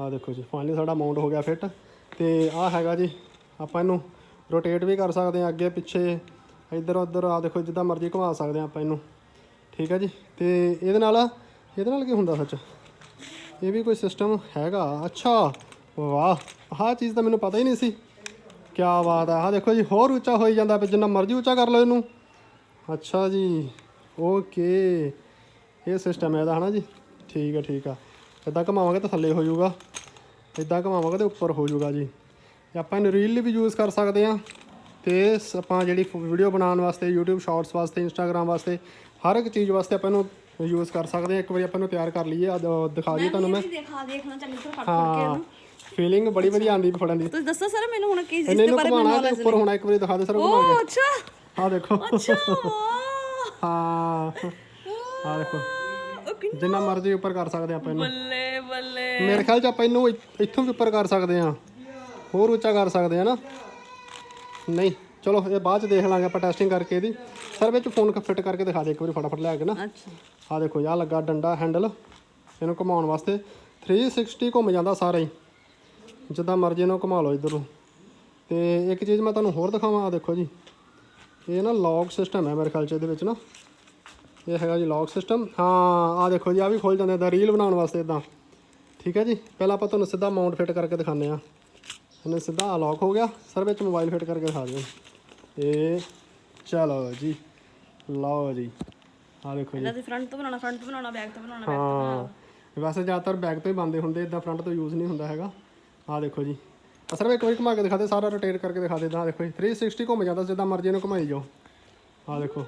ਆ ਦੇਖੋ ਜੀ ਫਾਈਨਲੀ ਸਾਡਾ ਮਾਊਂਟ ਹੋ ਗਿਆ ਫਿੱਟ ਤੇ ਆ ਹੈਗਾ ਜੀ, ਆਪਾਂ ਇਹਨੂੰ ਰੋਟੇਟ ਵੀ ਕਰ ਸਕਦੇ ਆ ਅੱਗੇ, ਪਿੱਛੇ, ਇਧਰ, ਉਧਰ। ਆ ਦੇਖੋ, ਜਿੱਦਾਂ ਮਰਜ਼ੀ ਘੁਮਾ ਸਕਦੇ ਆ ਆਪਾਂ ਇਹਨੂੰ। ਠੀਕ ਹੈ ਜੀ? ਤੇ ਇਹਦੇ ਨਾਲ ਇਹਦੇ ਨਾਲ ਕੀ ਹੁੰਦਾ ਸੱਚ? ਇਹ ਵੀ ਕੋਈ ਸਿਸਟਮ ਹੈਗਾ? ਅੱਛਾ! ਵਾਹ ਆਹ ਚੀਜ਼ ਤਾਂ ਮੈਨੂੰ ਪਤਾ ਹੀ ਨਹੀਂ ਸੀ। ਕੀ ਬਾਤ ਹੈ ਆਹ ਦੇਖੋ ਜੀ ਹੋਰ ਉੱਚਾ ਹੋਈ ਜਾਂਦਾ ਵੀ ਜਿੰਨਾ ਮਰਜ਼ੀ ਉੱਚਾ ਕਰ ਲਓ ਇਹਨੂੰ। ਅੱਛਾ ਜੀ ਓਕੇ। ਇਹ ਸਿਸਟਮ ਹੈ ਇਹਦਾ ਹਨਾ ਜੀ? ਠੀਕ ਹੈ ਠੀਕ ਆ। ਇਦਾਂ ਘਮਾਵਾਂਗੇ ਤਾਂ ਥੱਲੇ ਹੋ ਜਾਊਗਾ। ਇਦਾਂ ਘਮਾਵਾਂਗੇ ਤੇ ਉੱਪਰ ਹੋ ਜਾਊਗਾ ਜੀ। ਤੇ ਆਪਾਂ ਇਹਨੂੰ ਰੀਲ ਲਈ ਵੀ ਯੂਜ਼ ਕਰ ਸਕਦੇ ਆ ਤੇ ਆਪਾਂ ਜਿਹੜੀ ਵੀਡੀਓ ਬਣਾਉਣ ਵਾਸਤੇ YouTube ਸ਼ਾਰਟਸ ਵਾਸਤੇ Instagram ਵਾਸਤੇ ਹਰ ਇੱਕ ਚੀਜ਼ ਵਾਸਤੇ ਆਪਾਂ ਇਹਨੂੰ ਯੂਜ਼ ਕਰ ਸਕਦੇ ਆ ਇੱਕ ਵਾਰੀ ਆਪਾਂ ਇਹਨੂੰ ਤਿਆਰ ਕਰ ਲਈਏ। ਦਿਖਾ ਦਈਏ ਤੁਹਾਨੂੰ ਮੈਂ। ਹਾਂ। ਫੀਲਿੰਗ ਬੜੀ ਵਧੀਆ ਆਉਂਦੀ ਫੜਨ ਦੀ। ਤੁਸੀਂ ਦੱਸੋ ਸਰ ਮੈਨੂੰ ਹੁਣ ਕੀ ਇਸ ਇਹਨੇ ਦੇ ਨੂੰ ਬਾਰੇ ਘੁਮਾਉਣਾ ਮੈਨੂੰ ਤੇ knowledge ਉੱਪਰ ਹੋਣਾ ਇੱਕ ਵਾਰੀ ਦਿਖਾ ਦੇ ਸਰ ਘੁਮਾ ਓ ਕੇ। ਅੱਛਾ। ਆਹ ਦੇਖੋ। ਅੱਛਾ। ਵਾਹ। ਹਾਂ। ਆਹ ਦੇਖੋ। ਉਹ ਕਿੰਨਾ ਜਿੰਨਾ ਮਰਜ਼ੀ ਉੱਪਰ ਕਰ ਸਕਦੇ ਆਪਾਂ ਇਹਨੂੰ। ਬੱਲੇ ਬੱਲੇ। ਮੇਰੇ ਖਿਆਲ ਚ ਆਪਾਂ ਇਹਨੂੰ ਇ- ਇੱਥੋਂ ਵੀ ਉੱਪਰ ਕਰ ਸਕਦੇ ਹਾਂ। ਹੋਰ ਉੱਚਾ ਕਰ ਸਕਦੇ ਹਾਂ ਨਾ। ਨਹੀਂ ਚਲੋ ਇਹ ਬਾਅਦ ਚ ਦੇਖ ਲਾਂਗੇ ਆਪਾਂ ਟੈਸਟਿੰਗ ਕਰਕੇ ਇਹਦੀ। ਸਰ ਵਿੱਚ ਫੋਨ ਫਿੱਟ ਕਰਕੇ ਦਿਖਾ ਦੇ ਇੱਕ ਵਾਰੀ ਫਟਾਫਟ ਲੈ ਕੇ ਨਾ। ਅੱਛਾ। ਆਹ ਦੇਖੋ ਆਹ ਲੱਗਾ ਡੰਡਾ ਹੈਂਡਲ ਇਹਨੂੰ ਘੁਮਾਉਣ ਵਾਸਤੇ। 360 ਘੁੰਮ ਜਾਂਦਾ ਸਾਰਾ ਹੀ। ਜਿੱਦਾਂ ਮਰਜ਼ੀ ਇਹਨੂੰ ਘੁਮਾ ਲਓ ਇੱਧਰ ਨੂੰ। ਤੇ ਇੱਕ ਚੀਜ਼ ਮੈਂ ਤੁਹਾਨੂੰ ਹੋਰ ਦਿਖਾਵਾਂ ਆਹ ਦੇਖੋ ਜੀ। ਇਹ ਨਾ ਲੌਕ ਸਿਸਟਮ ਹੈ ਮੇਰੇ ਖਿਆਲ ਚ ਇਹਦੇ ਵਿੱਚ ਨਾ। ਇਹ ਹੈਗਾ ਜੀ ਲੌਕ ਸਿਸਟਮ ਹਾਂ ਆਹ ਦੇਖੋ ਜੀ ਆ ਵੀ ਖੁੱਲ ਜਾਂਦਾ ਇਦਾਂ ਰੀਲ ਬਣਾਉਣ ਵਾਸਤੇ ਇਦਾਂ ਠੀਕ ਹੈ ਜੀ? ਪਹਿਲਾਂ ਆਪਾਂ ਤੁਹਾਨੂੰ ਸਿੱਧਾ ਮਾਊਂਟ ਫਿੱਟ ਕਰਕੇ ਦਿਖਾਉਂਦੇ ਆ ਇਹਨੇ ਸਿੱਧਾ ਅਨਲੌਕ ਹੋ ਗਿਆ। ਸਰ ਵਿੱਚ ਮੋਬਾਈਲ ਫਿੱਟ ਕਰਕੇ ਦਿਖਾ ਦਿਓ। ਇਹ ਚਲੋ ਜੀ। ਲਓ ਜੀ। ਆਹ ਦੇਖੋ ਜੀ। ਇਹਦਾ ਤੇ ਫਰੰਟ ਤੋਂ ਬਣਾਉਣਾ ਫਰੰਟ ਤੋਂ ਬਣਾਉਣਾ ਬੈਕ ਤੋਂ ਬਣਾਉਣਾ ਹਾਂ। ਵੈਸੇ ਜ਼ਿਆਦਾਤਰ ਬੈਕ ਤੋਂ ਹੀ ਬੰਦੇ ਹੁੰਦੇ ਇਦਾਂ ਫਰੰਟ ਤੋਂ ਯੂਜ਼ ਨਹੀਂ ਹੁੰਦਾ ਹੈਗਾ। ਆਹ ਦੇਖੋ ਜੀ। ਅਸਰ ਵਿੱਚ ਇੱਕ ਵਾਰੀ ਘੁਮਾ ਕੇ ਦਿਖਾ ਦੇ ਸਾਰਾ ਰੋਟੇਟ ਕਰਕੇ ਦਿਖਾ ਦੇ ਆਹ ਦੇਖੋ ਜੀ। 360 ਘੁੰਮ ਜਾਂਦਾ ਜਿੱਦਾਂ ਮਰਜ਼ੀ ਇਹਨੂੰ ਘੁਮਾਈ ਜਾਓ। ਆਹ ਦੇਖੋ।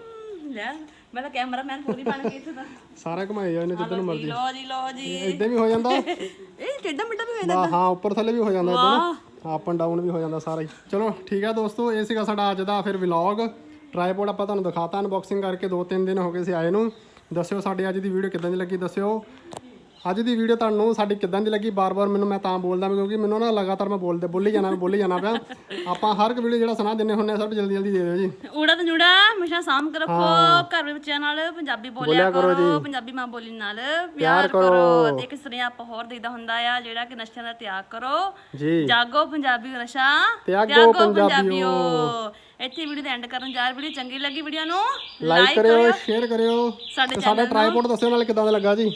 ਲੈ ਮੈਂ ਤਾਂ ਕੈਮਰਾਮੈਨ ਪੂਰੀ ਬਣ ਗਈ ਇੱਥੇ ਤਾਂ। ਸਾਰਾ ਘੁਮਾਈ ਜਾਓ ਇਹਨੇ ਜਿੱਦਾਂ ਨੂੰ ਮਰਜ਼ੀ। ਲੋ ਜੀ ਲੋ ਜੀ। ਇਦਾਂ ਵੀ ਹੋ ਜਾਂਦਾ? ਇਹ ਟੇਡਾ ਮਿੱਡਾ ਵੀ ਹਾਂ ਹਾਂ ਉੱਪਰ ਥੱਲੇ ਵੀ ਹੋ ਜਾਂਦਾ ਇਦਾਂ ਅਪ ਐਂਡ ਡਾਊਨ ਵੀ ਹੋ ਜਾਂਦਾ ਸਾਰਾ ਹੀ। ਚਲੋ ਠੀਕ ਹੈ ਦੋਸਤੋ ਇਹ ਸੀਗਾ ਸਾਡਾ ਅੱਜ ਦਾ ਫਿਰ ਵਲੌਗ ਟ੍ਰਾਈਪੋਡ ਆਪਾਂ ਤੁਹਾਨੂੰ ਦਿਖਾਤਾ ਅਨਬਾਕਸਿੰਗ ਕਰਕੇ ਦੋ ਤਿੰਨ ਦਿਨ ਹੋ ਗਏ ਸੀ ਆਏ ਨੂੰ। ਦੱਸਿਓ ਸਾਡੀ ਅੱਜ ਦੀ ਵੀਡੀਓ ਕਿਦਾਂ ਦੀ ਲੱਗੀ ਦੱਸਿਓ। ਅੱਜ ਦੀ ਵੀਡੀਓ ਤੁਹਾਨੂੰ ਸਾਡੀ ਕਿਦਾਂ ਦੀ ਲੱਗੀ? ਬਾਰ-ਬਾਰ ਮੈਨੂੰ ਮੈਂ ਤਾਂ ਬੋਲਦਾ ਕਿਉਂਕਿ ਮੈਨੂੰ ਨਾ ਲਗਾਤਾਰ ਮੈਂ ਬੋਲਦੇ ਬੋਲੀ ਜਾਣਾ ਮੈਂ ਬੋਲੀ ਜਾਣਾ ਪਿਆ। ਆਪਾਂ ਹਰ ਇੱਕ ਵੀਡੀਓ ਜਿਹੜਾ ਸੁਣਾ ਦਿੰਨੇ ਹੁੰਨੇ ਆ ਸਭ ਜਲਦੀ ਜਲਦੀ ਦੇ ਦਿਓ ਜੀ। ਊੜਾ ਤੇ ਜੁੜਾ ਹਮੇਸ਼ਾ ਸਾਂਭ ਕੇ ਰੱਖੋ ਘਰ ਵਿੱਚ ਬੱਚਿਆਂ ਨਾਲ ਪੰਜਾਬੀ ਬੋਲਿਆ ਕਰੋ ਪੰਜਾਬੀ ਮਾਂ ਬੋਲੀ ਨਾਲ ਪਿਆਰ ਕਰੋ। ਤੇ ਇੱਕ ਸੁਨੇਹਾ ਆਪਾਂ ਹੋਰ ਦੇਈਦਾ ਹੁੰਦਾ ਆ ਜਿਹੜਾ ਕਿ ਨਸ਼ਿਆਂ ਦਾ ਤਿਆਗ ਕਰੋ। ਜੀ। ਜਾਗੋ ਪੰਜਾਬੀ ਨਸ਼ਾ ਤਿਆਗੋ ਪੰਜਾਬੀਓ। ਇੱਥੇ ਵੀਡੀਓ ਦਾ ਐਂਡ ਕਰਨ ਜਾ ਰਹੇ ਵੀਡੀਓ ਚੰਗੀ ਲੱਗੀ ਵੀਡੀਓ ਨੂੰ ਲਾਈਕ ਕਰਿਓ ਸ਼ੇਅਰ ਕਰਿਓ। ਸਾਡੇ ਸਾਡਾ ਟ੍ਰਾਈਪੋਡ ਦੱਸਿਓ ਨਾਲ ਕਿਦਾਂ ਦਾ ਲੱਗਾ ਜੀ।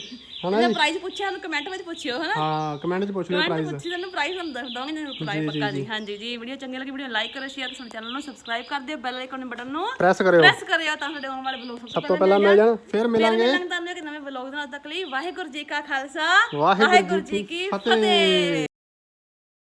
ਹਨਾ ਇਹਦਾ ਪ੍ਰਾਈਸ ਪੁੱਛਿਆ ਉਹਨੂੰ ਕਮੈਂਟ ਵਿੱਚ ਪੁੱਛਿਓ ਹਨਾ? ਹਾਂ ਕਮੈਂਟ 'ਚ ਪੁੱਛ ਲਿਓ ਪ੍ਰਾਈਸ ਪੁੱਛੀ ਤੁਹਾਨੂੰ ਪ੍ਰਾਈਸ ਹੁੰਦਾ ਦੋਗੇ ਨਾ ਪ੍ਰਾਈਸ ਪੱਕਾ ਜੀ। ਹਾਂਜੀ ਜੀ ਵੀਡੀਓ ਚੰਗੀ ਲੱਗੀ ਵੀਡੀਓ ਲਾਈਕ ਕਰੋ ਸ਼ੇਅਰ ਸਾਡੇ ਚੈਨਲ ਨੂੰ ਸਬਸਕ੍ਰਾਈਬ ਕਰ ਦਿਓ ਬੈਲ ਆਈਕਨ ਬਟਨ ਨੂੰ ਪ੍ਰੈਸ ਕਰਿਓ। ਪ੍ਰੈਸ ਕਰਿਓ ਤਾਂ ਸਾਡੇ ਆਉਣ ਵਾਲੇ ਵਲੋਗ ਸਭ ਤੋਂ ਪਹਿਲਾਂ ਮਿਲ ਜਾਣ ਫਿਰ ਮਿਲਾਂਗੇ। ਮਿਲਾਂਗੇ ਤੁਹਾਨੂੰ ਇੱਕ ਨਵੇਂ ਵਲੋਗ ਦੇ ਨਾਲ ਤੱਕ ਲਈ। ਵਾਹਿਗੁਰੂ ਜੀ ਕਾ ਖਾਲਸਾ ਵਾਹਿਗੁਰੂ ਜੀ ਜੀ ਕੀ। ਫਤਿਹ।